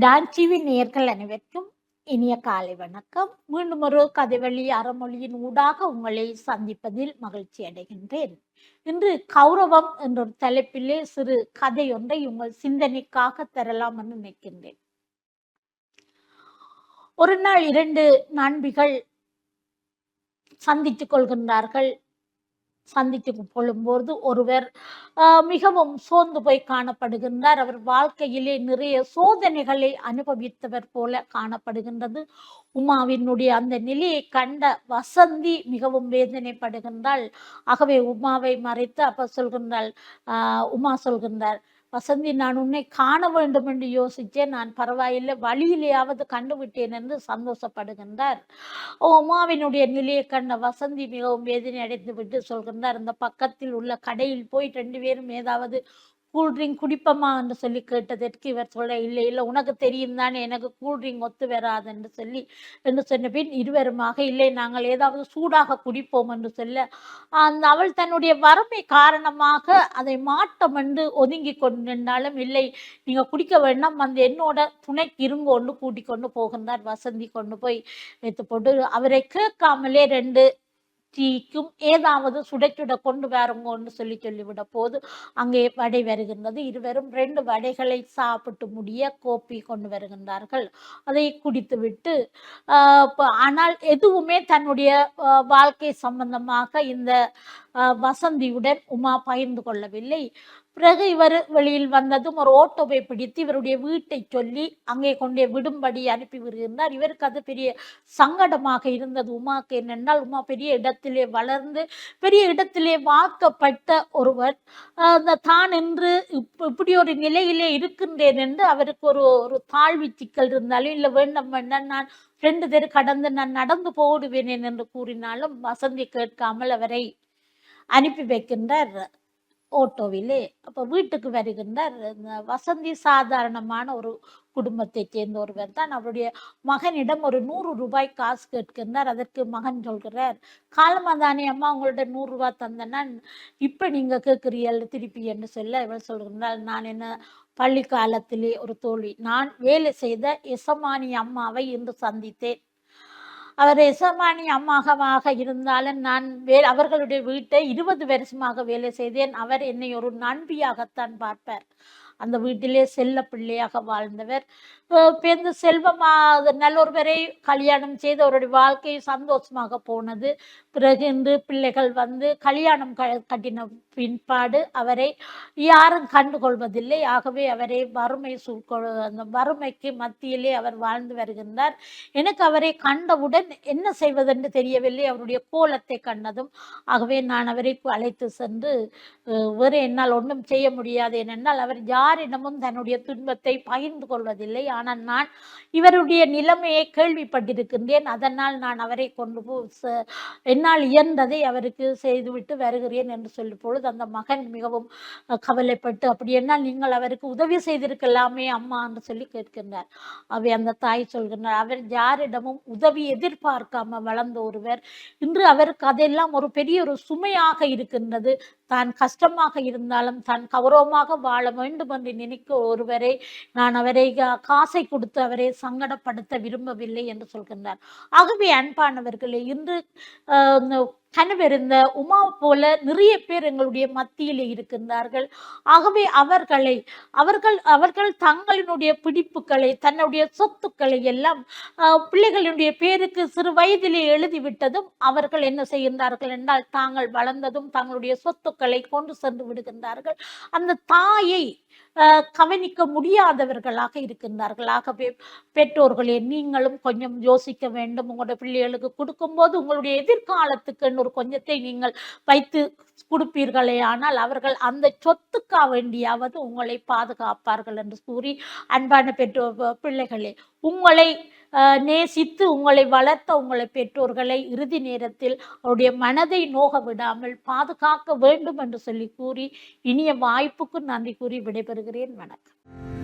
Don TV நேர்கள் அனைவருக்கும் இனிய காலை வணக்கம். மீண்டும் ஒரு கதைவழி அறமொழியின் ஊடாக உங்களை சந்திப்பதில் மகிழ்ச்சி அடைகின்றேன். இன்று கௌரவம் என்ற ஒரு தலைப்பிலே சிறு கதை ஒன்றை உங்கள் சிந்தனைக்காக தரலாம் என்று நினைக்கின்றேன். ஒரு நாள் இரண்டு நண்பிகள் சந்தித்துக் கொள்கின்றார்கள். சந்தித்து கொள்ளும்போது ஒருவர் மிகவும் சோர்ந்து போய் காணப்படுகின்றார். அவர் வாழ்க்கையிலே நிறைய சோதனைகளை அனுபவித்தவர் போல காணப்படுகின்றது. உமாவினுடைய அந்த நிலையை கண்ட வசந்தி மிகவும் வேதனைப்படுகின்றாள். ஆகவே உமாவை மறைத்து அப்ப சொல்கின்றாள் உமா சொல்கின்றார் வசந்தி நான் உன்னை காண வேண்டும் என்று யோசித்தேன். நான் பரவாயில்லை வழியிலேயாவது கண்டுவிட்டேன் என்று சந்தோஷப்படுகின்றார். உமாவினுடைய நிலையை கண்ட வசந்தி மிகவும் வேதனை அடைந்து விட்டு சொல்கின்றார் இந்த பக்கத்தில் உள்ள கடையில் போய் ரெண்டு பேரும் ஏதாவது கூல்ட்ரிங்க் குடிப்பமா என்று சொல்லி கேட்டதற்கு இவர் சொல்ல இல்லை இல்லை உனக்கு தெரியும் தானே எனக்கு கூல்ட்ரிங்க் ஒத்து வராது என்று சொல்லி என்று சொன்ன பின் இருவருமாக இல்லை நாங்கள் ஏதாவது சூடாக குடிப்போம் என்று சொல்ல அந்த அவள் தன்னுடைய வறுமை காரணமாக அதை மாட்டம் என்று ஒதுங்கி கொண்டு நின்றாலும் இல்லை நீங்க குடிக்க வேண்டாம் அந்த என்னோட துணைக்கு ஒன்று கூட்டிக்கொண்டு கொண்டு போகின்றார் வசந்தி கொண்டு போய் வைத்து போட்டு அவரை கேட்காமலே ரெண்டு டீக்கும் ஏதாவது சுட சுட கொண்டு வாருங்கன்னு சொல்லி சொல்லிவிட போது அங்கே வடை வருகின்றது. இருவரும் ரெண்டு வடைகளை சாப்பிட்டு முடிய கோப்பி கொண்டு வருகின்றார்கள். அதை குடித்துவிட்டு ஆனால் எதுவுமே தன்னுடைய வாழ்க்கை சம்பந்தமாக இந்த வசந்தியுடன் உமா பகிர்ந்து கொள்ளவில்லை. பிறகு இவர் வெளியில் வந்ததும் ஒரு ஓட்டோவை பிடித்து இவருடைய வீட்டை சொல்லி அங்கே கொண்டே விடும்படி அனுப்பி விடுகின்றார் இவருக்கு அது பெரிய சங்கடமாக இருந்தது. உமாக்கு என்னென்றால் உமா பெரிய இடத்திலே வளர்ந்து பெரிய இடத்திலே வாக்கப்பட்ட ஒருவர் அந்த தான் என்று இப்ப- இப்படி ஒரு நிலையிலே இருக்கின்றேன் என்று அவருக்கு ஒரு ஒரு தாழ்வு சிக்கல் இருந்தாலும் இல்லை வேண்டாம் வேண்டாம் நான் ரெண்டு பேர் கடந்து நான் நடந்து போடுவேனேன் என்று கூறினாலும் வசந்தி கேட்காமல் அவரை அனுப்பி வைக்கின்றார். ஓட்டோவிலே அப்போ வீட்டுக்கு வருகின்றார் வசந்தி சாதாரணமான ஒரு குடும்பத்தை சேர்ந்த ஒருவர் தான். அவருடைய மகனிடம் ஒரு நூறு ரூபாய் காசு கேட்கின்றார். அதற்கு மகன் சொல்கிறார் காலமாதானே அம்மா உங்கள்ட்ட நூறு ரூபாய் தந்தேன்னா இப்போ நீங்கள் கேட்குறீர்கள் திருப்பி என்று சொல்ல இவள் சொல்கின்றால் நான் என்ன பள்ளி காலத்திலே ஒரு தோல்வி நான் வேலை செய்த எசமானி அம்மாவை இன்று சந்தித்தேன். அவர் எசமானி அம்மாகவாக இருந்தாலும் நான் வே அவர்களுடைய வீட்டை இருபது வருஷமாக வேலை செய்தேன். அவர் என்னை ஒரு நண்பியாகத்தான் பார்ப்பார். அந்த வீட்டிலே செல்ல பிள்ளையாக வாழ்ந்தவர். பேருந்து பிறந்து செல்வமாக நல்லொருவரை கல்யாணம் செய்து அவருடைய வாழ்க்கை சந்தோஷமாக போனது. பிறகு இன்று பிள்ளைகள் வந்து கல்யாணம் க கட்டின பின்பாடு அவரை யாரும் கண்டுகொள்வதில்லை. ஆகவே அவரை வறுமை சூழ்கொ அந்த வறுமைக்கு மத்தியிலே அவர் வாழ்ந்து வருகின்றார். எனக்கு அவரை கண்டவுடன் என்ன செய்வதென்று தெரியவில்லை. அவருடைய கோலத்தை கண்டதும் ஆகவே நான் அவரை அழைத்து சென்று வேறு என்னால் ஒன்றும் செய்ய முடியாது. ஏனென்றால் அவர் யாரிடமும் தன்னுடைய துன்பத்தை பகிர்ந்து கொள்வதில்லை. ஆனால் நான் இவருடைய நிலைமையை கேள்விப்பட்டிருக்கின்றேன். அதனால் நான் அவரை கொண்டு போ என்னால் இயன்றதை அவருக்கு செய்துவிட்டு வருகிறேன் என்று சொல்லும் பொழுது அந்த மகன் மிகவும் கவலைப்பட்டு அப்படி என்னால் நீங்கள் அவருக்கு உதவி செய்திருக்கலாமே அம்மா என்று சொல்லி கேட்கின்றார். அவை அந்த தாய் சொல்கின்றார் அவர் யாரிடமும் உதவி எதிர்பார்க்காம வளர்ந்த ஒருவர் இன்று அவருக்கு அதெல்லாம் ஒரு பெரிய ஒரு சுமையாக இருக்கின்றது. தான் கஷ்டமாக இருந்தாலும் தான் கௌரவமாக வாழ வேண்டும் என்று நினைக்க ஒருவரை நான் அவரை காசை கொடுத்து அவரை சங்கடப்படுத்த விரும்பவில்லை என்று சொல்கின்றார். ஆகவே அன்பானவர்களே இன்று ஆஹ், கனவிருந்த உமா போல நிறைய பேர் எங்களுடைய மத்தியில் இருக்கின்றார்கள். ஆகவே அவர்களை அவர்கள் அவர்கள் தங்களினுடைய பிடிப்புகளை தன்னுடைய சொத்துக்களை எல்லாம் ஆஹ், பிள்ளைகளுடைய பேருக்கு சிறு வயதிலே எழுதிவிட்டதும் அவர்கள் என்ன செய்கின்றார்கள் என்றால் தாங்கள் வளர்ந்ததும் தங்களுடைய சொத்துக்களை கொண்டு சென்று விடுகின்றார்கள். அந்த தாயை கவனிக்க முடியாதவர்களாக இருக்கின்றார்கள். ஆகவே பெற்றோர்களே நீங்களும் கொஞ்சம் யோசிக்க வேண்டும். உங்களுடைய பிள்ளைகளுக்கு கொடுக்கும்போது உங்களுடைய எதிர்காலத்துக்கு ஒரு கொஞ்சத்தை நீங்கள் வைத்து கொடுப்பீர்களே. ஆனால் அவர்கள் அந்த சொத்துக்கா வேண்டியாவது உங்களை பாதுகாப்பார்கள் என்று கூறி அன்பான பெற்றோர் பிள்ளைகளே உங்களை நேசித்து உங்களை வளர்த்த உங்களை பெற்றோர்களை இறுதி நேரத்தில் அவருடைய மனதை நோக விடாமல் பாதுகாக்க வேண்டும் என்று சொல்லி கூறி இனிய வாய்ப்புக்கு நன்றி கூறி விடைபெறுகிறேன். வணக்கம்.